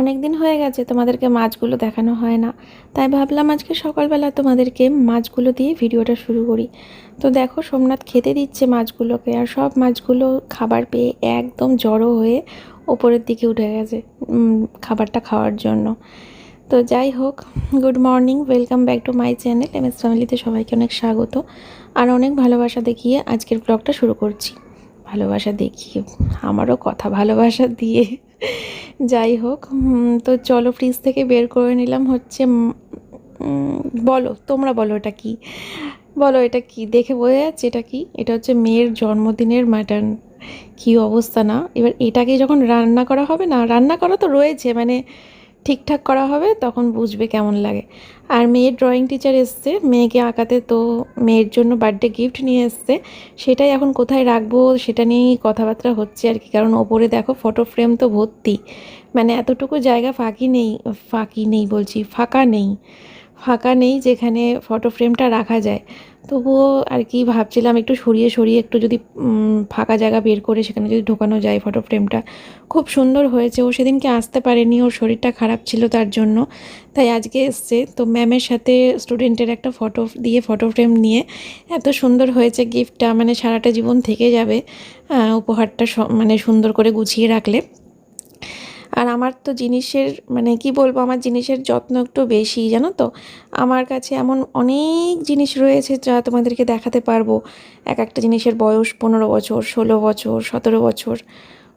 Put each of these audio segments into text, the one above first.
অনেক দিন হয়ে গেছে তোমাদেরকে মাছগুলো দেখানো হয় না। তাই ভাবলাম আজকে সকালবেলা তোমাদেরকে মাছগুলো দিয়ে ভিডিওটা শুরু করি। তো দেখো সোমনাথ খেতে দিচ্ছে মাছগুলোকে আর সব মাছগুলো খাবার পেয়ে একদম জড়ো হয়ে ওপরের দিকে উঠে গেছে খাবারটা খাওয়ার জন্য। তো যাই হোক good morning welcome back to my channel M S ফ্যামিলিতে সবাইকে অনেক স্বাগত। আর অনেক ভালোবাসা দেখিয়ে আজকের ব্লগটা শুরু করছি। ভালোবাসা দেখিয়ে আমারও কথা ভালোবাসা দিয়ে। যাই হোক তো চলো ফ্রিজ থেকে বের করে নিলাম হচ্ছে বলো, তোমরা বলো এটা কি? বলো এটা কি? দেখে বোঝা যাচ্ছে এটা কি? এটা হচ্ছে মেয়ের জন্মদিনের মাটন কি অবস্থা না? এবার এটাকে যখন রান্না করা হবে না, রান্না করা তো রয়েছে মানে ঠিকঠাক করা হবে, তখন বুঝবে কেমন লাগে। আর মেয়ের ড্রয়িং টিচার এসছে, মেয়েকে আঁকাতে তো মেয়ের জন্য বার্থডে গিফট নিয়ে এসছে। সেটাই এখন কোথায় রাখব, সেটা নিয়েই কথাবার্তা হচ্ছে আর কি। কারণ ওপরে দেখো ফটো ফ্রেম তো ভর্তি। মানে এতটুকু জায়গা ফাঁকি নেই ফাঁকি নেই বলছি, ফাঁকা নেই। ফাঁকা নেই যেখানে ফটো ফ্রেমটা রাখা যায়। তবুও আর কি ভাবছিলাম একটু সরিয়ে সরিয়ে একটু যদি ফাঁকা জায়গা বের করে সেখানে যদি ঢোকানো যায় ফটো ফ্রেমটা খুব সুন্দর হয়েছে। ও সেদিনকে আসতে পারেনি। ওর শরীরটা খারাপ ছিল তার জন্য। তাই আজকে এসছে। তো ম্যামের সাথে স্টুডেন্টের একটা ফটো দিয়ে ফটো ফ্রেম নিয়ে এত সুন্দর হয়েছে গিফটটা মানে সারাটা জীবন থেকে যাবে উপহারটা মানে সুন্দর করে গুছিয়ে রাখলে। আর আমার তো জিনিসের মানে কি বলব, আমার জিনিসের যত্ন একটু বেশি, জানো তো? আমার কাছে এমন অনেক জিনিস রয়েছে যা তোমাদেরকে দেখাতে পারব। এক একটা জিনিসের বয়স পনেরো বছর, ষোলো বছর, সতেরো বছর,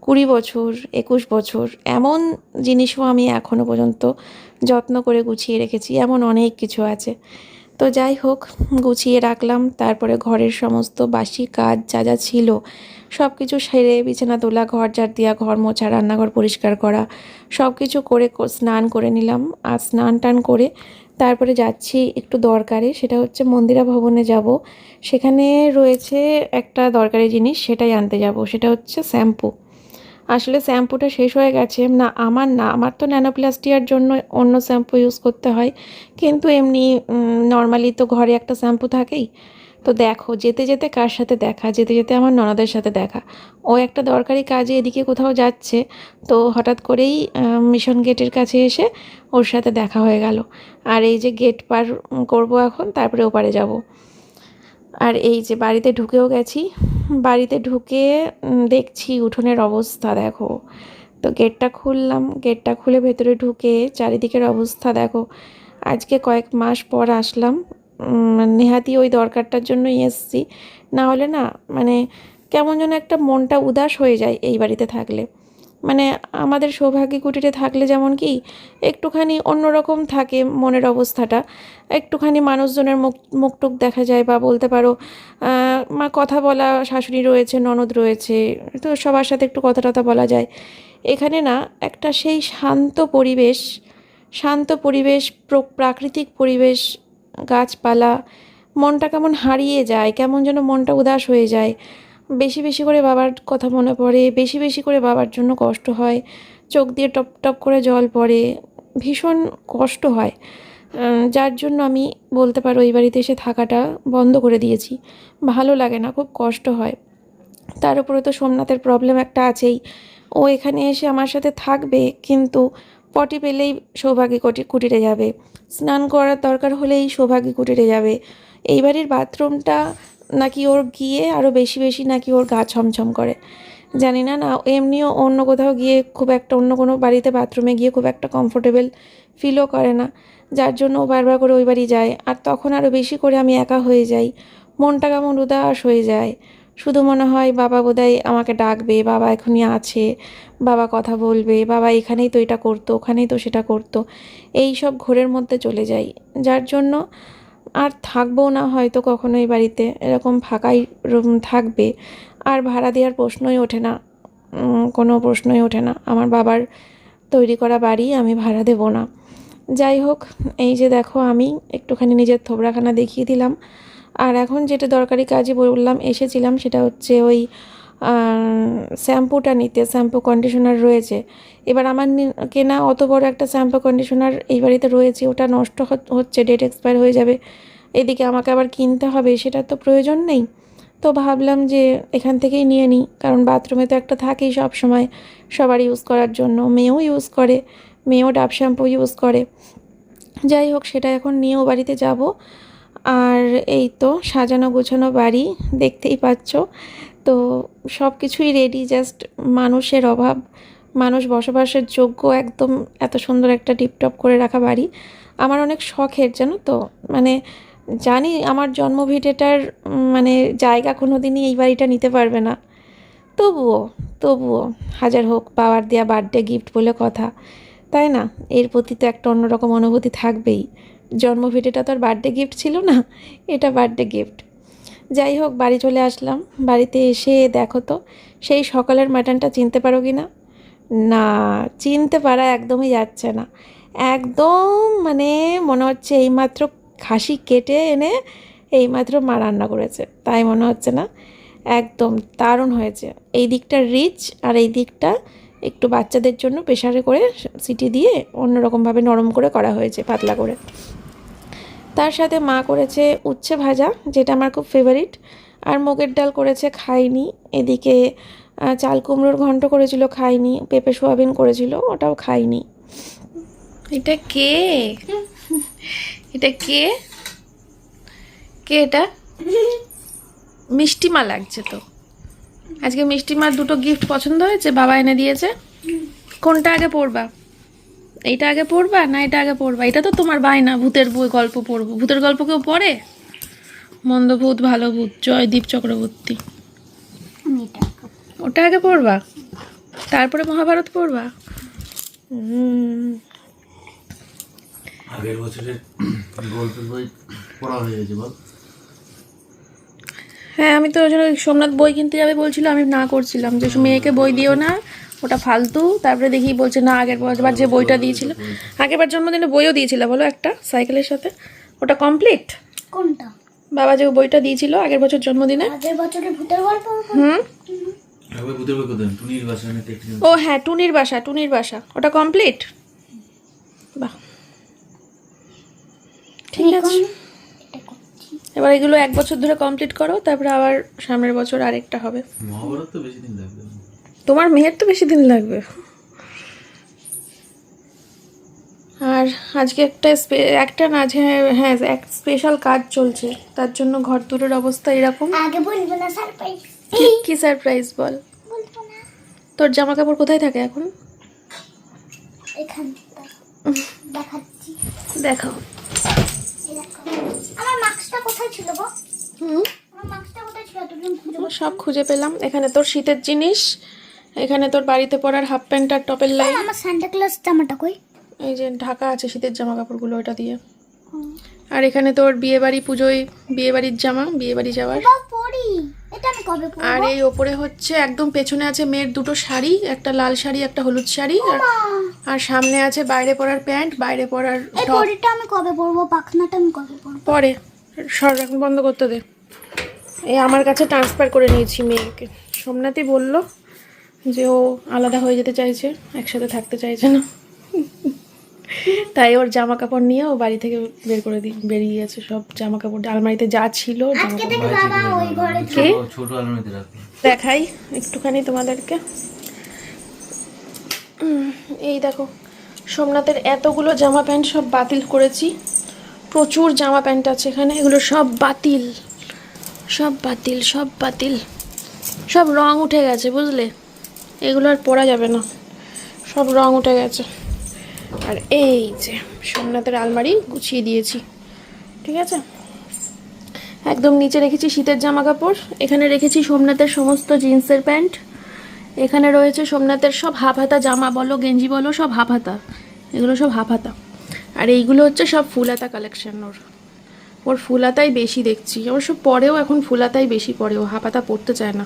কুড়ি বছর, একুশ বছর, এমন জিনিসও আমি এখনও পর্যন্ত যত্ন করে গুছিয়ে রেখেছি, এমন অনেক কিছু আছে। তো যাই হোক, গুছিয়ে রাখলাম। তারপরে ঘরের সমস্ত বাসি কাজ যা যা ছিল সব কিছু সেরে বিছানা তোলা, ঘর ঝাড় দেওয়া ঘর মোছা, রান্নাঘর পরিষ্কার করা সব কিছু করে স্নান করে নিলাম। আর স্নান টান করে তারপরে যাচ্ছি একটু দরকারে, সেটা হচ্ছে মন্দিরা ভবনে যাব। সেখানে রয়েছে একটা দরকারি জিনিস, সেটাই আনতে যাব, সেটা হচ্ছে শ্যাম্পু। আসলে শ্যাম্পুটা শেষ হয়ে গেছে। না, আমার না, আমার তো ন্যানোপ্লাস্টিয়ার জন্য অন্য শ্যাম্পু ইউজ করতে হয়। কিন্তু এমনি নর্মালি তো ঘরে একটা শ্যাম্পু থাকেই। তো দেখো, যেতে যেতে কার সাথে দেখা? যেতে যেতে আমার ননদের সাথে দেখা। ও একটা দরকারি কাজে এদিকে কোথাও যাচ্ছে। তো হঠাৎ করেই মিশন গেটের কাছে এসে ওর সাথে দেখা হয়ে গেল। আর এই যে গেট পার করব এখন, তারপরে ওপারে যাব। আর এই যে বাড়িতে ঢুকেও গেছি, বাড়িতে ঢুকে দেখছি উঠোনের অবস্থা, দেখো। তো গেটটা খুললাম, গেটটা খুলে ভেতরে ঢুকে চারিদিকের অবস্থা, দেখো। আজকে কয়েক মাস পর আসলাম নেহাতি ওই দরকারটার জন্যই এসছি। না হলে না মানে কেমন যেন একটা মনটা উদাস হয়ে যায় এই বাড়িতে থাকলে। মানে আমাদের সৌভাগ্য কুটিরে থাকলে যেমন কি, একটুখানি অন্যরকম থাকে মনের অবস্থাটা। একটুখানি মানুষজনের মুখ, মুখটুক দেখা যায় বা বলতে পারো মা কথা বলা, শাশুড়ি রয়েছে, ননদ রয়েছে, তো সবার সাথে একটু কথা টথা বলা যায়। এখানে না একটা সেই শান্ত পরিবেশ শান্ত পরিবেশ, প্র- প্রাকৃতিক পরিবেশ, গাছপালা, মনটা কেমন হারিয়ে যায়, কেমন যেন মনটা উদাস হয়ে যায়। বেশি বেশি করে বাবার কথা মনে পড়ে, বেশি বেশি করে বাবার জন্য কষ্ট হয়, চোখ দিয়ে টপ টপ করে জল পড়ে, ভীষণ কষ্ট হয়। যার জন্য আমি বলতে পারো এই বাড়িতে এসে থাকাটা বন্ধ করে দিয়েছি। ভালো লাগে না, খুব কষ্ট হয়। তার উপরে তো সোমনাথের প্রবলেম একটা আছেই। ও এখানে এসে আমার সাথে থাকবে, কিন্তু পটি পেলেই সৌভাগ্য কটি, কুটিরে যাবে। স্নান করার দরকার হলেই সৌভাগ্য কুটিরে যাবে। এই বাড়ির বাথরুমটা নাকি ওর গিয়ে আরও বেশি বেশি নাকি ওর গা ছমছম করে। জানি না না, এমনিও অন্য কোথাও গিয়ে খুব একটা অন্য কোনো বাড়িতে বাথরুমে গিয়ে খুব একটা কমফোর্টেবল ফিলও করে না। যার জন্য ও বারবার করে ওই বাড়ি যায়। আর তখন আরও বেশি করে আমি একা হয়ে যাই। মনটা কেমন উদাস হয়ে যায়। শুধু মনে হয়, বাবা বোধহয় আমাকে ডাকবে, বাবা এখনই আছে, বাবা কথা বলবে, বাবা এখানেই তো এটা করতো, ওখানেই তো সেটা করতো। এই সব ঘোরের মধ্যে চলে যাই। যার জন্য আর থাকব না হয়তো কখনো এই বাড়িতে। এরকম ফাঁকাই রুম থাকবে। আর ভাড়া দেওয়ার প্রশ্নই ওঠে না। কোনো প্রশ্নই ওঠে না। আমার বাবার তৈরি করা বাড়ি আমি ভাড়া দেবো না। যাই হোক, এই যে দেখো আমি একটুখানি নিজের থোবড়াখানা দেখিয়ে দিলাম। আর এখন যেটা দরকারি কাজে বললাম, এসেছিলাম সেটা হচ্ছে ওই শ্যাম্পুটা নিতে, শ্যাম্পু কন্ডিশনার রয়েছে। এবার আমার কেনা অত বড় একটা শ্যাম্পু কন্ডিশনার এই বাড়িতে রয়েছে, ওটা নষ্ট হচ্ছে ডেট এক্সপায়ার হয়ে যাবে। এদিকে আমাকে আবার কিনতে হবে সেটা তো প্রয়োজন নেই। তো ভাবলাম যে এখান থেকেই নিয়ে নিই, কারণ বাথরুমে তো একটা থাকেই সব সময় সবার ইউজ করার জন্য। মেয়েও ইউজ করে, মেয়েও ডাব শ্যাম্পু ইউজ করে। যাই হোক, সেটা এখন নিয়েও বাড়িতে যাব। আর এই তো সাজানো গোছানো বাড়ি, দেখতেই পাচ্ছ। তো সব কিছুই রেডি জাস্ট মানুষের অভাব, মানুষ বসবাসের যোগ্য, একদম এত সুন্দর একটা টিপটপ করে রাখা বাড়ি। আমার অনেক শখের, জানো তো? মানে জানি আমার জন্মভিটেটার মানে জায়গা কোনো দিনই এই বাড়িটা নিতে পারবে না। তবুও তবুও, হাজার হোক পাওয়ার দেওয়া বার্থডে গিফট বলে কথা, তাই না? এর প্রতি তো একটা অন্যরকম অনুভূতি থাকবেই। জন্মভিটেটা তো আর বার্থডে গিফট ছিল না, এটা বার্থডে গিফট যাই হোক, বাড়ি চলে আসলাম। বাড়িতে এসে দেখো তো, সেই সকালের মাটনটা চিনতে পারো কি না? না, চিনতে পারা একদমই যাচ্ছে না। একদম মানে মনে হচ্ছে এইমাত্র খাসি কেটে এনে এইমাত্র মা রান্না করেছে। তাই মনে হচ্ছে না? একদম দারুণ হয়েছে। এই দিকটা রিচ আর এই দিকটা একটু বাচ্চাদের জন্য প্রেশারে করে সিটি দিয়ে অন্যরকমভাবে নরম করে করা হয়েছে, পাতলা করে। তার সাথে মা করেছে উচ্ছে ভাজা, যেটা আমার খুব ফেভারিট আর মুগের ডাল করেছে খাইনি। এদিকে চাল কুমড়োর ঘন্ট করেছিল খাইনি, পেঁপে সোয়াবিন করেছিল, ওটাও খাইনি। এটা কে? এটা কে? কে এটা? মিষ্টিমা লাগছে তো। আজকে মিষ্টিমার দুটো গিফট পছন্দ হয়েছে, বাবা এনে দিয়েছে। কোনটা আগে পড়বা এইটা আগে পড়বা না এটা আগে পড়বা? এটা তো তোমার বায়না ভূতের বই গল্প পড়ব। ভূতের গল্প কেউ পড়ে? মন্দ ভূত ভালো ভূত জয়দীপ চক্রবর্তী। ওটা আগে পড়বা? তারপরে মহাভারত পড়বা? আগের বছরের গল্পের বই পড়া হয়ে গেছে বল। হ্যাঁ আমি তো ওই জন্য সোমনাথ বই কিনতে যাবে বলছিল আমি না করছিলাম। যে মেয়েকে বই দিও না ওটা ফালতু। তারপরে দেখি বলছে না আগের বার যে বইটা দিয়েছিল আগেরবার জন্মদিনে বইও দিয়েছিল বলো একটা সাইকেলের সাথে। ওটা কমপ্লিট কোনটা? বাবা যে বইটা দিয়েছিল আগের বছর জন্মদিনে? আগের বছরের ভূতের গল্প হুম? ও হ্যাঁ টুনির বাসা টুনির বাসা। ওটা কমপ্লিট বাহ। ঠিক আছে। এবার এগুলো এক বছর ধরে কমপ্লিট করো তারপরে আবার সামনের বছর আরেকটা হবে। মহাভারত তো বেশি দিন লাগবে। না। তোমার মেয়ের তো বেশি দিন লাগবে। আর আজকে একটা একটা না যে হ্যাঁ এক স্পেশাল কাজ চলছে। তার জন্য ঘর দুটোর অবস্থা এরকম। আগে বলব না সারপ্রাইজ কি- কি সারপ্রাইজ বল? বলব না। তোর জামা কাপড় কোথায় থাকে এখন? দেখাচ্ছি দেখো এই দেখো। আমার মাস্কটা কোথায় ছিল গো? হুম? আমার মাস্কটা কোথায় ছিল? খুঁজে সব খুঁজে পেলাম। এখানে তোর শীতের জিনিস এখানে তোর বাড়িতে পরার হাফ প্যান্ট আর টপের লাইন আমার সান্টা ক্লাস জামাটা কই? এই যে ঢাকা আছে শীতের জামা কাপড়গুলো ওটা দিয়ে। আর এখানে তোর বিয়ে বাড়ি পুজোয় বিয়ে বাড়ির জামা বিয়ে বাড়ি যাওয়ার বা এটা আমি কবে পড়ব আর এই ওপরে হচ্ছে একদম পেছনে আছে মেয়ের দুটো শাড়ি একটা লাল শাড়ি একটা হলুদ শাড়ি। আর আর সামনে আছে বাইরে পরার প্যান্ট বাইরে পরার এই টপ আমি কবে পড়ব পাখনাটা আমি কবে পরে। সর এখন বন্ধ করতে দে। এই আমার কাছে ট্রান্সফার করে নিয়েছি মেয়েকে। সোমনাথই বলল যে ও আলাদা হয়ে যেতে চাইছে একসাথে থাকতে চাইছে না। তাই ওর জামা কাপড় নিয়ে ও বাড়ি থেকে বের করে দি বেরিয়ে গেছে সব জামা কাপড় আলমারিতে যা ছিল দেখাই একটুখানি তোমাদেরকে। এই দেখো সোমনাথের এতগুলো জামা প্যান্ট সব বাতিল করেছি। প্রচুর জামা প্যান্ট আছে এখানে এগুলো সব বাতিল। সব বাতিল সব বাতিল। সব রং উঠে গেছে বুঝলে? এগুলো আর পরা যাবে না। সব রং উঠে গেছে। আর এই যে সোমনাথের আলমারি গুছিয়ে দিয়েছি। ঠিক আছে? একদম নিচে রেখেছি শীতের জামা কাপড় এখানে রেখেছি সোমনাথের সমস্ত জিন্সের প্যান্ট। এখানে রয়েছে সোমনাথের সব হাফ হাতা জামা বলো, গেঞ্জি বলো, সব হাফ হাতা এগুলো সব হাফ হাতা আর এইগুলো হচ্ছে সব ফুল হাতা কালেকশন ওর। ওর ফুল হাতাই বেশি দেখছি। অবশ্য পরেও এখন ফুল হাতাই বেশি পরে ও। হাফ হাতা পরতে চায় না।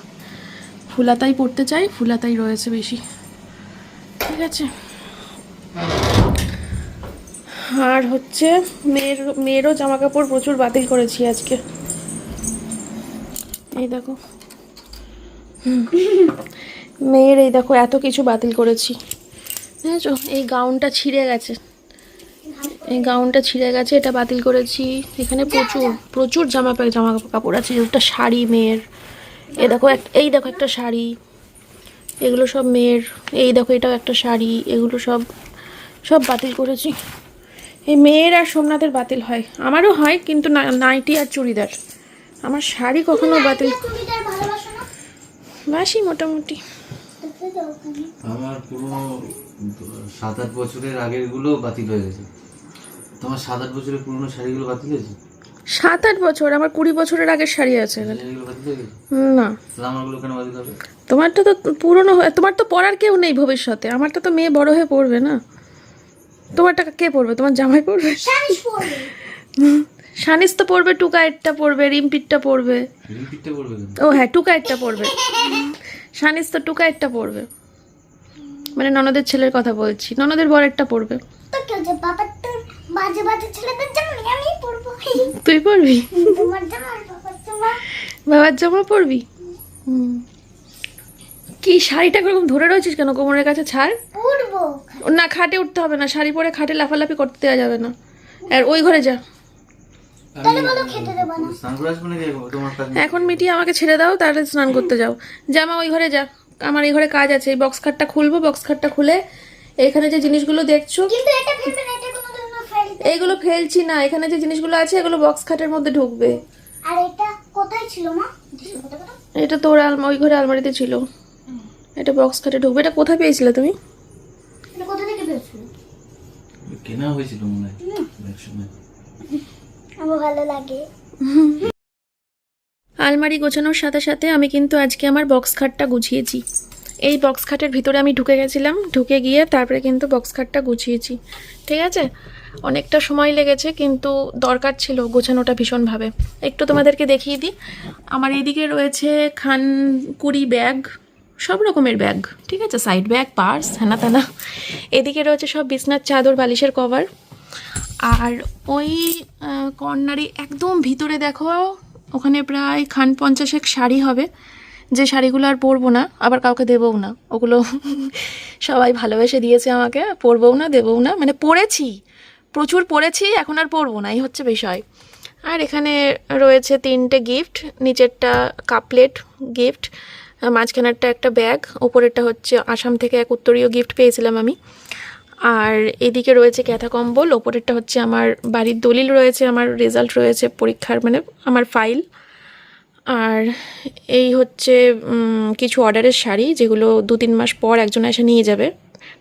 ফুল হাতাই পরতে চায় ফুল রয়েছে বেশি। ঠিক আছে। আর হচ্ছে মেয়ের, মেয়েরও জামা কাপড় প্রচুর বাতিল করেছি আজকে। এই দেখো। মেয়ের এই দেখো, এত কিছু বাতিল করেছি। বুঝেছ এই গাউনটা ছিঁড়ে গেছে। এই গাউনটা ছিঁড়ে গেছে, এটা বাতিল করেছি। এখানে প্রচুর প্রচুর জামা জামা কাপড় আছে একটা শাড়ি মেয়ের। এই দেখো এক এই দেখো একটা শাড়ি। এগুলো সব মেয়ের। এই দেখো এটাও একটা শাড়ি। এগুলো সব সব বাতিল করেছি। এই মেয়ের আর সোমনাথের বাতিল হয়। আমারও হয় কিন্তু নাইটি আর চুড়িদার। আমার শাড়ি কখনো বাতিল চুড়িদার ভালোবাসো না? বাসি মোটামুটি। আমার পুরো সাত আট বছরের আগেরগুলো বাতিল হয়ে গেছে। তোমার সাত আট বছরের পুরনো শাড়িগুলো বাতিল হয়েছে? সাত আট বছর আমার কুড়ি বছরের আগের শাড়ি আছে এখানে। না। তোমারটা তো পুরনো তোমার তো পড়ার কেউ নেই ভবিষ্যতে আমারটা তো মেয়ে বড় হয়ে পড়বে না। তোমারটা কে পড়বে তোমার জামাই পড়বে সানিস তো পড়বে টুকাইটটা পড়বে রিম্পিটটা পড়বে ও হ্যাঁ টুকাইটটা পড়বে সানিস তো টুকাইটটা পড়বে মানে ননদের ছেলের কথা বলছি ননদের বরেরটা পড়বে বাজে বাজে ছেলেদের জামা আমি পরবো। তুই তোমার জামা বাবার জামা বাবার জামা পরবি। কি শাড়িটা এরকম ধরে রয়েছিস কেন? কোমরের কাছে ছাড়। পরবো। না খাটে উঠতে হবে না। শাড়ি পরে খাটে লাফালাফি করতে দেওয়া যাবে না। আর ওই ঘরে যা। তাহলে বলো খেতে দেবো না। স্নান করে আসব নাকি তোমার কাছে এখন মিটিয়ে আমাকে ছেড়ে দাও তাহলে স্নান করতে যাও। জামা ওই ঘরে যা। আমার এই ঘরে কাজ আছে। এই বক্স খাটটা খুলবো বক্স খাটটা খুলে এখানে যে জিনিসগুলো দেখছ। এইগুলো ফেলছি না এখানে যে জিনিসগুলো আছে এগুলো বক্স খাটের মধ্যে ঢুকবে। আর এটা কোথায় ছিল মা? এটা তোর আলমা ওই ঘরে আলমারিতে ছিল। এটা বক্স খাটে ঢুকবে। এটা কোথায় পেয়েছিলে তুমি? এটা কোথা থেকে পেয়েছিল কেনা হয়েছিল মনে হয়। আমার ভালো লাগে। আলমারি গোছানোর সাথে সাথে আমি কিন্তু আজকে আমার বক্স খাটটা গুছিয়েছি। এই বক্স খাটের ভিতরে আমি ঢুকে গেছিলাম। ঢুকে গিয়ে তারপরে কিন্তু বক্স খাটটা গুছিয়েছি। ঠিক আছে? অনেকটা সময় লেগেছে, কিন্তু দরকার ছিল গোছানোটা ভীষণভাবে। একটু তোমাদেরকে দেখিয়ে দিই। আমার এদিকে রয়েছে খান কুড়ি ব্যাগ, সব রকমের ব্যাগ, ঠিক আছে? সাইড ব্যাগ, পার্স হ্যানা ত্যানা এদিকে রয়েছে সব বিছনার চাদর, বালিশের কভার। আর ওই কর্নারে একদম ভিতরে দেখো, ওখানে প্রায় খান পঞ্চাশেক শাড়ি হবে। যে শাড়িগুলো আর পরবো না, আবার কাউকে দেবও না। ওগুলো সবাই ভালোবেসে দিয়েছে আমাকে, পরবও না, দেবও না মানে পরেছি। প্রচুর পড়েছি, এখন আর পরবো না, এই হচ্ছে বিষয়। আর এখানে রয়েছে তিনটে গিফট নিচেরটা কাপলেট গিফট মাঝখানেরটা একটা ব্যাগ ওপরেরটা হচ্ছে আসাম থেকে এক উত্তরীয় গিফট পেয়েছিলাম আমি। আর এদিকে রয়েছে ক্যাথা কম্বল, ওপরেরটা হচ্ছে আমার বাড়ির দলিল রয়েছে, আমার রেজাল্ট রয়েছে পরীক্ষার মানে আমার ফাইল আর এই হচ্ছে কিছু অর্ডারের শাড়ি, যেগুলো দু তিন মাস পর একজন এসে নিয়ে যাবে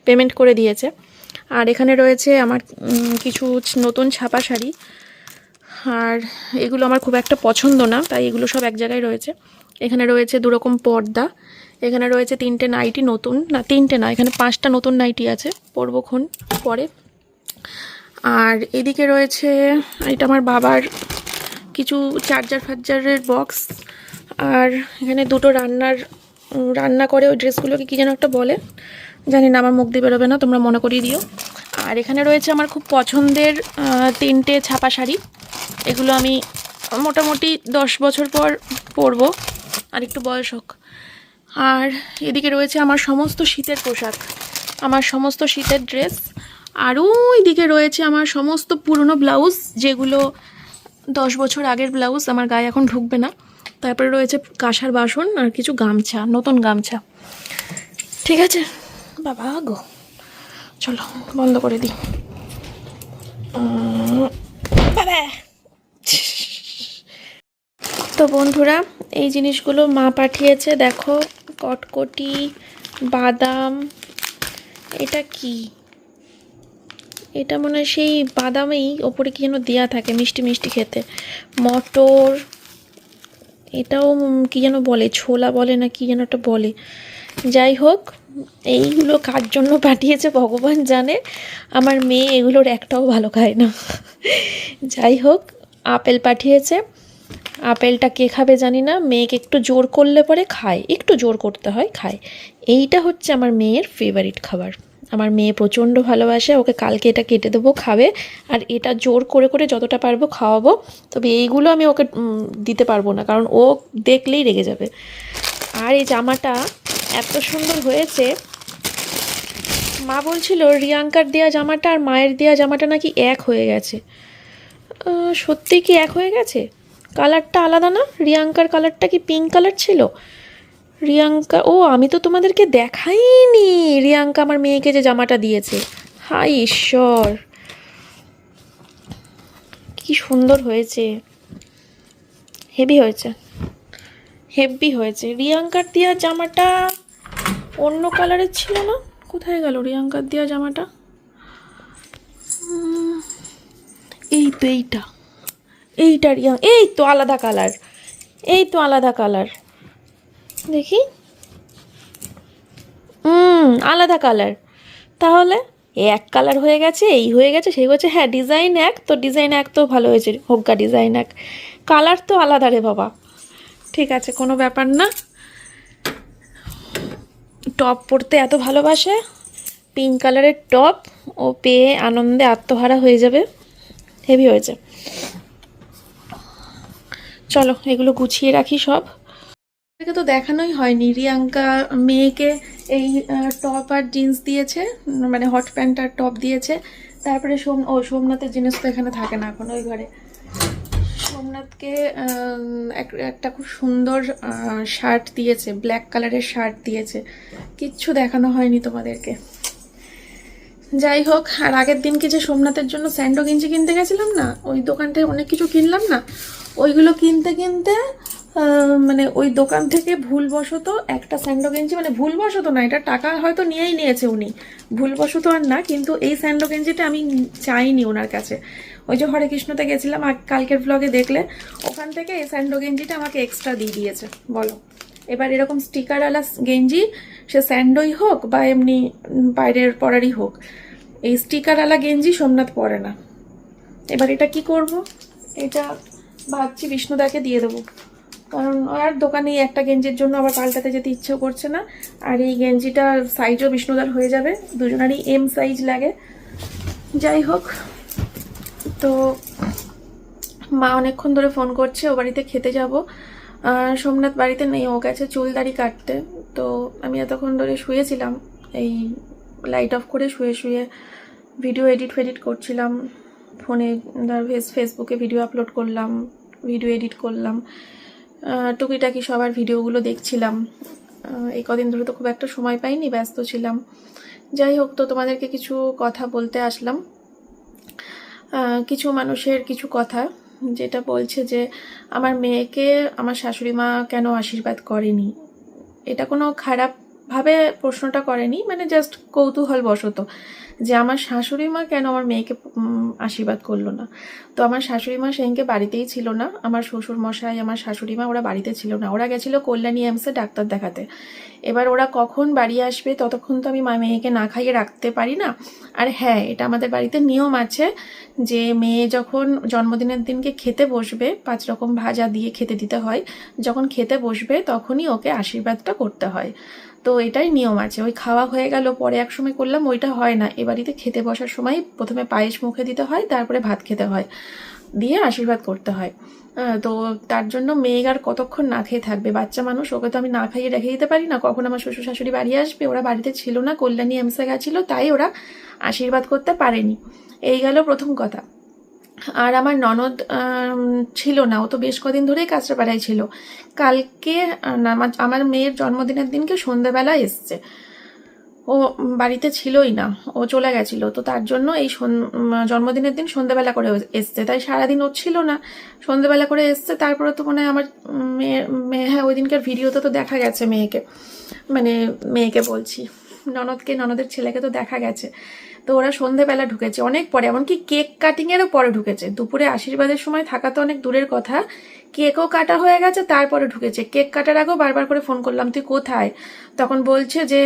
পেমেন্ট করে দিয়েছে। আর এখানে রয়েছে আমার কিছু নতুন ছাপা শাড়ি। আর এগুলো আমার খুব একটা পছন্দ না, তাই এগুলো সব এক জায়গায় রয়েছে। এখানে রয়েছে দুরকম পর্দা, এখানে রয়েছে তিনটে নাইটি নতুন, না, তিনটে না, এখানে পাঁচটা নতুন নাইটি আছে, পরবক্ষণ পরে। আর এদিকে রয়েছে, এটা আমার বাবার কিছু চার্জার ফার্জারের বক্স, আর এখানে দুটো রান্নার রান্না করে ওই ড্রেসগুলোকে কী যেন একটা বলে জানি না, আমার মুখ দিয়ে বেরোবে না, তোমরা মনে করিয়ে দিও। আর এখানে রয়েছে আমার খুব পছন্দের তিনটে ছাপা শাড়ি। এগুলো আমি মোটামুটি দশ বছর পর পরবো, আর একটু বয়স হোক। আর এদিকে রয়েছে আমার সমস্ত শীতের পোশাক, আমার সমস্ত শীতের ড্রেস, আর ওই দিকে রয়েছে আমার সমস্ত পুরনো ব্লাউজ, যেগুলো দশ বছর আগের ব্লাউজ, আমার গায়ে এখন ঢুকবে না। তারপরে রয়েছে কাঁসার বাসন আর কিছু গামছা, নতুন গামছা। ঠিক আছে? বাবা গো। চলো, বন্ধ করে দিই। তো বন্ধুরা, এই জিনিসগুলো মা পাঠিয়েছে, দেখো, কটকটি, বাদাম, এটা কি? এটা মনে হয় সেই বাদামেই ওপরে কি যেন দেওয়া থাকে, মিষ্টি মিষ্টি খেতে। মটর, এটাও কি যেন বলে, ছোলা বলে না কি যেন একটা বলে। যাই হোক এইগুলো কার জন্য পাঠিয়েছে ভগবান জানে। আমার মেয়ে এগুলোর একটাও ভালো খায় না। যাই হোক, আপেল পাঠিয়েছে। আপেলটা কে খাবে জানি না। মেয়েকে একটু জোর করলে পরে খায়। একটু জোর করতে হয়, খায়। এইটা হচ্ছে আমার মেয়ের ফেভারিট খাবার। আমার মেয়ে প্রচণ্ড ভালোবাসে, ওকে কালকে এটা কেটে দেবো, খাবে। আর এটা জোর করে করে যতটা পারব খাওয়াবো। তবে এইগুলো আমি ওকে দিতে পারব না, কারণ ও দেখলেই রেগে যাবে। আর এই জামাটা এত সুন্দর হয়েছে। মা বলছিল, রিয়াঙ্কার দেওয়া জামাটা আর মায়ের দেওয়া জামাটা নাকি এক হয়ে গেছে। সত্যি কি এক হয়ে গেছে? কালারটা আলাদা না? রিয়াঙ্কার কালারটা কি পিঙ্ক কালার ছিল? রিয়াঙ্কা, ও, আমি তো তোমাদেরকে দেখাইনি রিয়াঙ্কা আমার মেয়েকে যে জামাটা দিয়েছে। হাই ঈশ্বর! কি সুন্দর হয়েছে। হেভি হয়েছে। হেভি হয়েছে। রিয়াঙ্কার দেওয়া জামাটা অন্য কালারের ছিল না? কোথায় গেল রিয়াঙ্কার দেওয়া জামাটা? এই তো এইটা। এইটা রিয়া এই তো আলাদা কালার। এই তো আলাদা কালার। দেখি। হুম আলাদা কালার। তাহলে এক কালার হয়ে গেছে এই হয়ে গেছে সেই হচ্ছে হ্যাঁ ডিজাইন এক তো ডিজাইন এক তো ভালো হয়েছে। হোগা ডিজাইন এক। কালার তো আলাদা রে বাবা। ঠিক আছে কোনো ব্যাপার না। টপ পরতে এত ভালোবাসে? পিঙ্ক কালারের টপ, ও পেয়ে আনন্দে আত্মহারা হয়ে যাবে। হেভি হয়েছে। চলো, এগুলো গুছিয়ে রাখি সব। এটাকে তো দেখানোই হয়নি। রিয়াঙ্কা মেয়েকে এই টপ আর জিন্স দিয়েছে মানে হট প্যান্ট আর টপ দিয়েছে। তারপরে সোম, ও সোমনাথের জিনিস তো এখানে থাকে না এখন ওই ঘরে। সোমনাথকে এক- একটা খুব সুন্দর শার্ট দিয়েছে ব্ল্যাক কালারের শার্ট দিয়েছে। কিচ্ছু দেখানো হয়নি তোমাদেরকে। যাই হোক, আর আগের দিন কি যে সোমনাথের জন্য স্যান্ডো গেঞ্জি কিনতে গেছিলাম না? ওই দোকানটায় অনেক কিছু কিনলাম না? ওইগুলো কিনতে কিনতে মানে ওই দোকান থেকে ভুলবশত একটা স্যান্ডো গেঞ্জি মানে ভুলবশত না, এটা টাকা হয়তো নিয়েই নিয়েছে উনি। ভুলবশত আর না, কিন্তু এই স্যান্ডো গেঞ্জিটা আমি চাইনি ওনার কাছে। ওই যে হরে কৃষ্ণতে গেছিলাম, আর কালকের ব্লগে দেখলে ওখান থেকে এই স্যান্ডো গেঞ্জিটা আমাকে এক্সট্রা দিয়ে দিয়েছে, বলো। এবার এরকম স্টিকারওয়ালা গেঞ্জি, সে স্যান্ডোই হোক বা এমনি বাইরের পরারই হোক, এই স্টিকারওয়ালা গেঞ্জি সোমনাথ পরে না। এবার এটা কি করব? এটা ভাবছি বিষ্ণুদাকে দিয়ে দেবো। কারণ আর দোকানে একটা গেঞ্জির জন্য আবার পাল্টাতে যেতে ইচ্ছেও করছে না, আর এই গেঞ্জিটার সাইজও বিষ্ণুদার হয়ে যাবে, দুজনারই এম সাইজ লাগে। যাই হোক তো মা অনেকক্ষণ ধরে ফোন করছে, ও বাড়িতে খেতে যাব। সোমনাথ বাড়িতে নেই, ও গেছে চুল দাড়ি কাটতে। তো আমি এতক্ষণ ধরে শুয়েছিলাম, এই লাইট অফ করে শুয়ে শুয়ে ভিডিও এডিট ফেডিট করছিলাম। ফোনে ধর ফেস ফেসবুকে ভিডিও আপলোড করলাম, ভিডিও এডিট করলাম। টুকিটাকি সবার ভিডিওগুলো দেখছিলাম। এই কদিন ধরে তো খুব একটা সময় পাইনি, ব্যস্ত ছিলাম। যাই হোক, তো তোমাদেরকে কিছু কথা বলতে আসলাম। কিছু মানুষের কিছু কথা যেটা বলছে যে, আমার মেয়েকে আমার শাশুড়ি মা কেন আশীর্বাদ করেনি? এটা কোনো খারাপভাবে প্রশ্নটা করেনি মানে জাস্ট কৌতূহল বশত যে আমার শাশুড়ি মা কেন আমার মেয়েকে আশীর্বাদ করল না? তো আমার শাশুড়ি মা সেদিনকে বাড়িতেই ছিল না। আমার শ্বশুর মশাই, আমার শাশুড়ি মা ওরা বাড়িতে ছিল না। ওরা গেছিল কল্যাণী এমসে ডাক্তার দেখাতে। এবার ওরা কখন বাড়ি আসবে ততক্ষণ তো আমি মা মেয়েকে না খাইয়ে রাখতে পারি না। আর হ্যাঁ এটা আমাদের বাড়িতে নিয়ম আছে যে মেয়ে যখন জন্মদিনের দিনকে খেতে বসবে, পাঁচ রকম ভাজা দিয়ে খেতে দিতে হয়। যখন খেতে বসবে তখনই ওকে আশীর্বাদটা করতে হয়। তো এটাই নিয়ম আছে। ওই খাওয়া হয়ে গেল, পরে এক সময় করলাম, ওইটা হয় না। এ বাড়িতে খেতে বসার সময় প্রথমে পায়েস মুখে দিতে হয়, তারপরে ভাত খেতে হয়। দিয়ে আশীর্বাদ করতে হয়। তো তার জন্য মেয়ে আর কতক্ষণ না খেয়ে থাকবে? বাচ্চা মানুষ, ওকে তো আমি না খাইয়ে রেখে দিতে পারি না। কখন আমার শ্বশুর শাশুড়ি বাড়ি আসবে? ওরা বাড়িতে ছিল না, কল্যাণী এমসে গেছিল, তাই ওরা আশীর্বাদ করতে পারেনি। এই গেল প্রথম কথা। আর আমার ননদ ছিল না। ও তো বেশ কদিন ধরেই কাঁচরাপাড়ায় ছিল। কালকে আমার- মেয়ের জন্মদিনের দিনকে সন্ধ্যাবেলা এসছে। ও বাড়িতে ছিলই না। ও চলে গেছিল। তো তার জন্য এই জন্মদিনের দিন সন্ধ্যাবেলা করে এসছে। তাই সারাদিন ও ছিল না। সন্ধ্যাবেলা করে এসছে। তারপরে তো মনে হয় আমার মেয়ে মেয়ে হ্যাঁ ওই দিনকার ভিডিওতে তো দেখা গেছে মেয়েকে। মানে মেয়েকে বলছি। ননদকে, ননদের ছেলেকে তো দেখা গেছে। তো ওরা সন্ধেবেলা ঢুকেছে, অনেক পরে, এমনকি কেক কাটিংয়েরও পরে ঢুকেছে। দুপুরে আশীর্বাদের সময় থাকা তো অনেক দূরের কথা। কেকও কাটা হয়ে গেছে তারপরে ঢুকেছে। কেক কাটার আগেও বারবার করে ফোন করলাম, তুই কোথায়? তখন বলছে যে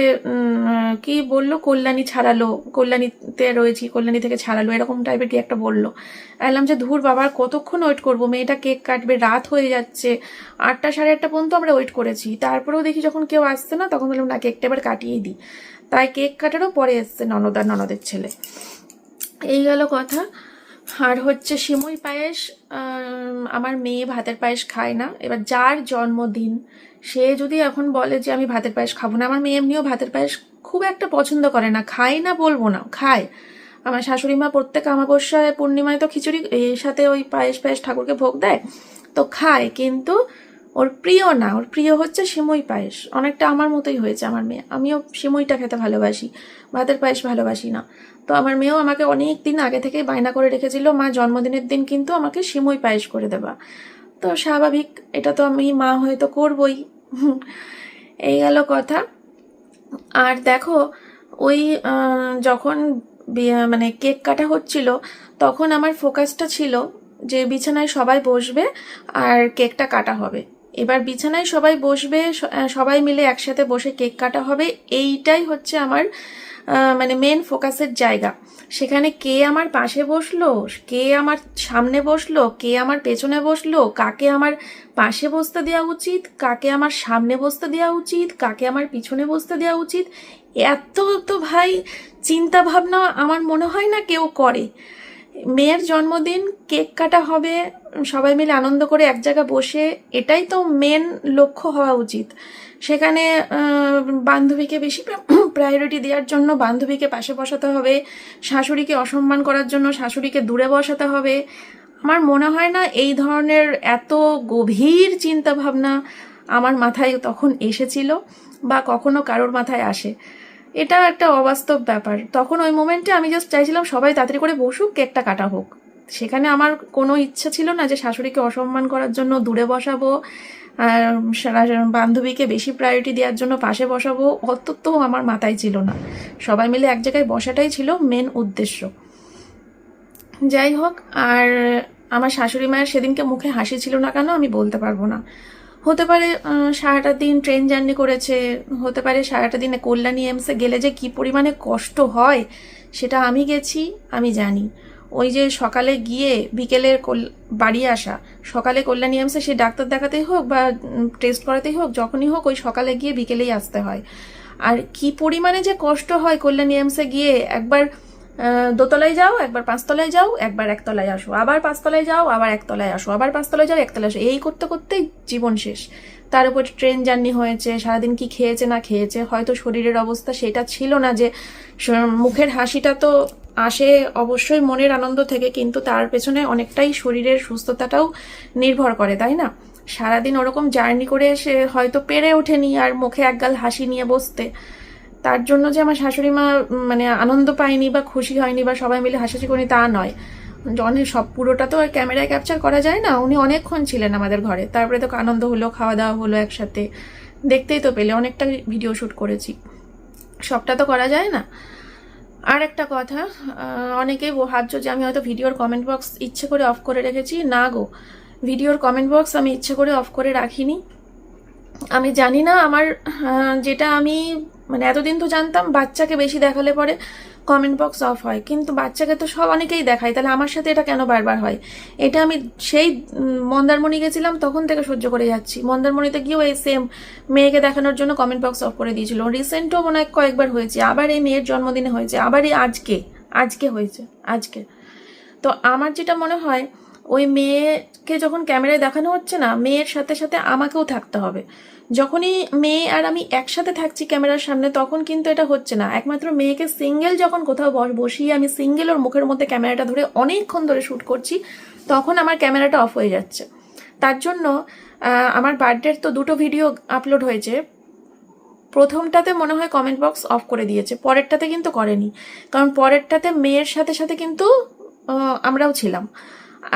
কি বলল? কল্যাণী ছাড়ালো, কল্যাণীতে রয়েছি, কল্যাণী থেকে ছাড়ালো। এরকম টাইপের কি একটা বলল এলাম যে, ধুর বাবার কতক্ষণ ওয়েট করব? মেয়েটা কেক কাটবে, রাত হয়ে যাচ্ছে। আটটা সাড়ে আটটা পর্যন্ত আমরা ওয়েট করেছি। তারপরেও দেখি যখন কেউ আসছে না, তখন বললাম, না, কেকটা এবার কাটিয়েই দিই। তাই কেক কাটারও পরে এসছে ননদ আর ননদের ছেলে। এই গেল কথা। আর হচ্ছে সিমুই পায়েস আমার মেয়ে ভাতের পায়েস খায় না। এবার যার জন্মদিন, সে যদি এখন বলে যে আমি ভাতের পায়েস খাব না, আমার মেয়ে এমনিও ভাতের পায়েস খুব একটা পছন্দ করে না। খায় না বলব না, খায়। আমার শাশুড়ি মা প্রত্যেক আমাবস্যায় পূর্ণিমায় তো খিচুড়ি, এর সাথে ওই পায়েস পায়েস ঠাকুরকে ভোগ দেয়, তো খায়। কিন্তু ওর প্রিয় না, ওর প্রিয় হচ্ছে সিমুই পায়েস। অনেকটা আমার মতোই হয়েছে আমার মেয়ে। আমিও সিমুইটা খেতে ভালোবাসি, ভাতের পায়েস ভালোবাসি না। তো আমার মেয়েও আমাকে অনেক দিন আগে থেকেই বায়না করে রেখেছিল, মা, জন্মদিনের দিন কিন্তু আমাকে সিমুই পায়েস করে দেবা। তো স্বাভাবিক, এটা তো আমি মা হয়ে তো করবই। এই গেল কথা। আর দেখো, ওই যখন মানে কেক কাটা হচ্ছিল, তখন আমার ফোকাসটা ছিল যে বিছানায় সবাই বসবে আর কেকটা কাটা হবে। এবার বিছানায় সবাই বসবে সবাই মিলে একসাথে বসে কেক কাটা হবে। এইটাই হচ্ছে আমার মানে মেন ফোকাসের জায়গা। সেখানে কে আমার পাশে বসল? কে আমার সামনে বসল? কে আমার পেছনে বসল? কাকে আমার পাশে বসতে দেওয়া উচিত? কাকে আমার সামনে বসতে দেওয়া উচিত? কাকে আমার পিছনে বসতে দেওয়া উচিত? এত তো ভাই চিন্তা ভাবনা আমার মনে হয় না কেউ করে। মেয়ের জন্মদিন কেক কাটা হবে, সবাই মিলে আনন্দ করে এক জায়গায় বসে, এটাই তো মেন লক্ষ্য হওয়া উচিত। সেখানে বান্ধবীকে বেশি প্রায়োরিটি দেওয়ার জন্য বান্ধবীকে পাশে বসাতে হবে, শাশুড়িকে অসম্মান করার জন্য শাশুড়িকে দূরে বসাতে হবে। আমার মনে হয় না এই ধরনের এত গভীর চিন্তা ভাবনা আমার মাথায় তখন এসেছিল বা কখনো কারোর মাথায় আসে। এটা একটা অবাস্তব ব্যাপার। তখন ওই মোমেন্টে আমি জাস্ট চাইছিলাম সবাই তাড়াতাড়ি করে বসুক, কেকটা কাটা হোক। সেখানে আমার কোনো ইচ্ছা ছিল না যে শাশুড়িকে অসম্মান করার জন্য দূরে বসাবো, আর বান্ধবীকে বেশি প্রায়োরিটি দেওয়ার জন্য পাশে বসাবো অত তো আমার মাথায় ছিল না। সবাই মিলে এক জায়গায় বসাটাই ছিল মেন উদ্দেশ্য। যাই হোক, আর আমার শাশুড়ি মায়ের সেদিনকে মুখে হাসি ছিল না কেন আমি বলতে পারব না। হতে পারে সারাটা দিন ট্রেন জার্নি করেছে, হতে পারে সারাটা দিনে কল্যাণী এমসে গেলে যে কি পরিমাণে কষ্ট হয়, সেটা আমি গেছি, আমি জানি। ওই যে সকালে গিয়ে বিকেলের কল- বাড়ি আসা, সকালে কল্যাণী এমসে সে ডাক্তার দেখাতেই হোক বা টেস্ট করাতেই হোক, যখনই হোক ওই সকালে গিয়ে বিকেলেই আসতে হয়। আর কি পরিমাণে যে কষ্ট হয় কল্যাণী এমসে গিয়ে একবার দোতলায় যাও, একবার পাঁচতলায় যাও, একবার একতলায় আসো। আবার পাঁচতলায় যাও, আবার একতলায় আসো। আবার পাঁচতলায় যাও, একতলায় আসো। এই করতে করতেই জীবন শেষ। তার উপর ট্রেন জার্নি হয়েছে, সারাদিন কি খেয়েছে, না খেয়েছে, হয়তো শরীরের অবস্থা সেটা ছিল না যে মুখের হাসিটা তো আসে অবশ্যই মনের আনন্দ থেকে, কিন্তু তার পেছনে অনেকটাই শরীরের সুস্থতাটাও নির্ভর করে, তাই না? সারাদিন ওরকম জার্নি করে এসে হয়তো পেরে ওঠেনি আর মুখে একগাল হাসি নিয়ে বসতে। তার জন্য যে আমার শাশুড়ি মা মানে আনন্দ পায়নি বা খুশি হয়নি বা সবাই মিলে হাসাহাসি করি তা নয়। অনেক সব পুরোটা তো আর ক্যামেরায় ক্যাপচার করা যায় না? উনি অনেকক্ষণ ছিলেন আমাদের ঘরে। তারপরে তো আনন্দ হলো খাওয়া দাওয়া হলো একসাথে। দেখতেই তো পেলে, অনেকটা ভিডিও শ্যুট করেছি। সবটা তো করা যায় না? আর একটা কথা অনেকেই ভাবছ যে আমি হয়তো ভিডিওর কমেন্ট বক্স ইচ্ছে করে অফ করে রেখেছি। না গো ভিডিওর কমেন্ট বক্স আমি ইচ্ছে করে অফ করে রাখিনি। আমি জানি না, আমার যেটা আমি মানে এতদিন তো জানতাম বাচ্চাকে বেশি দেখালে পরে কমেন্ট বক্স অফ হয়। কিন্তু বাচ্চাকে তো সব অনেকেই দেখায়, তাহলে আমার সাথে এটা কেন বারবার হয়? এটা আমি সেই মন্দারমণি গেছিলাম, তখন থেকে সহ্য করে যাচ্ছি। মন্দারমণিতে গিয়েও এই সেম মেয়েকে দেখানোর জন্য কমেন্ট বক্স অফ করে দিয়েছিল। রিসেন্টও মনে হয় কয়েকবার হয়েছে, আবার এই মেয়ের জন্মদিনে হয়েছে, আবার এই আজকে আজকে হয়েছে, আজকে। তো আমার যেটা মনে হয় ওই মেয়েকে যখন ক্যামেরায় দেখানো হচ্ছে না, মেয়ের সাথে সাথে আমাকেও থাকতে হবে। যখনই মেয়ে আর আমি একসাথে থাকছি ক্যামেরার সামনে, তখন কিন্তু এটা হচ্ছে না। একমাত্র মেয়েকে সিঙ্গেল যখন কোথাও বস- বসিয়ে আমি সিঙ্গেল ওর মুখের মধ্যে ক্যামেরাটা ধরে অনেকক্ষণ ধরে শ্যুট করছি, তখন আমার ক্যামেরাটা অফ হয়ে যাচ্ছে। তার জন্য আমার বার্থডের তো দুটো ভিডিও আপলোড হয়েছে। প্রথমটাতে মনে হয় কমেন্ট বক্স অফ করে দিয়েছে, পরেরটাতে কিন্তু করেনি। কারণ পরেরটাতে মেয়ের সাথে সাথে কিন্তু আমরাও ছিলাম।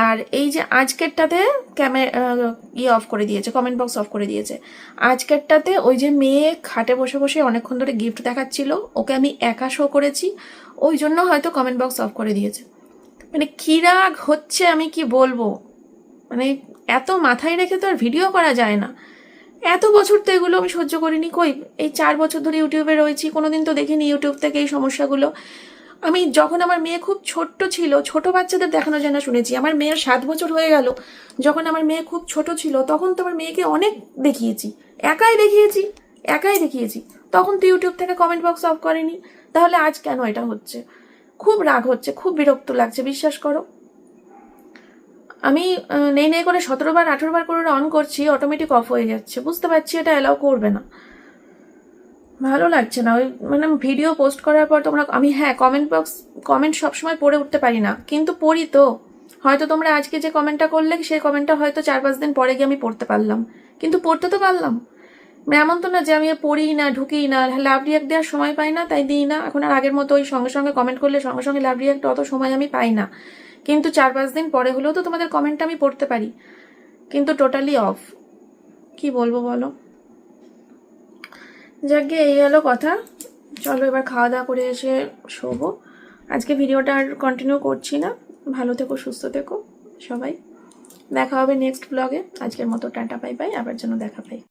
আর এই যে আজকেরটাতে ক্যামেরা ইয়ে অফ করে দিয়েছে কমেন্ট বক্স অফ করে দিয়েছে। আজকেরটাতে ওই যে মেয়ে খাটে বসে বসে অনেকক্ষণ ধরে গিফট দেখাচ্ছিল, ওকে আমি একা শো করেছি, ওই জন্য হয়তো কমেন্ট বক্স অফ করে দিয়েছে। মানে কী রাগ হচ্ছে আমি কি বলব? মানে এত মাথায় রেখে তো আর ভিডিও করা যায় না। এত বছর তো এগুলো আমি সহ্য করিনি, কই? এই চার বছর ধরে ইউটিউবে রয়েছি, কোনোদিন তো দেখিনি ইউটিউব থেকে এই সমস্যাগুলো। আমি যখন আমার মেয়ে খুব ছোট্ট ছিল, ছোট বাচ্চাদের দেখানো যায় না শুনেছি, আমার মেয়ের সাত বছর হয়ে গেল, যখন আমার মেয়ে খুব ছোট ছিল, তখন তো আমার মেয়েকে অনেক দেখিয়েছি, একাই দেখিয়েছি একাই দেখিয়েছি, তখন তো ইউটিউব থেকে কমেন্ট বক্স অফ করেনি, তাহলে আজ কেন এটা হচ্ছে? খুব রাগ হচ্ছে, খুব বিরক্ত লাগছে, বিশ্বাস করো। আমি নেই নেই করে সতেরো বার, আঠেরো বার করে অন করছি অটোমেটিক অফ হয়ে যাচ্ছে, বুঝতে পারছি এটা অ্যালাউ করবে না। ভালো লাগছে না। ওই মানে ভিডিও পোস্ট করার পর তোমরা, আমি হ্যাঁ কমেন্ট বক্স কমেন্ট সবসময় পড়ে উঠতে পারি না। কিন্তু পড়ি তো। হয়তো তোমরা আজকে যে কমেন্টটা করলে, সেই কমেন্টটা হয়তো চার পাঁচ দিন পরে গিয়ে আমি পড়তে পারলাম। কিন্তু পড়তে তো পারলাম। মানে এমন তো না যে আমি পড়ি না ঢুকি না। লাভ রিয়াক্ট দেওয়ার সময় পাই না, তাই দিই না। এখন আর আগের মতো ওই সঙ্গে সঙ্গে কমেন্ট করলে সঙ্গে সঙ্গে লাভ রিয়াক্ট অত সময় আমি পাই না। কিন্তু চার পাঁচ দিন পরে হলেও তো তোমাদের কমেন্টটা আমি পড়তে পারি। কিন্তু টোটালি অফ কি বলব বলো? যাকে এই হলো কথা। চলো এবার খাওয়া দাওয়া করে এসে শোবো। আজকে ভিডিওটা আর কন্টিনিউ করছি না। ভালো থেকো, সুস্থ থেকো সবাই। দেখা হবে নেক্সট ব্লগে আজকের মতো টাটা পাই পাই আবার যেন দেখা পাই।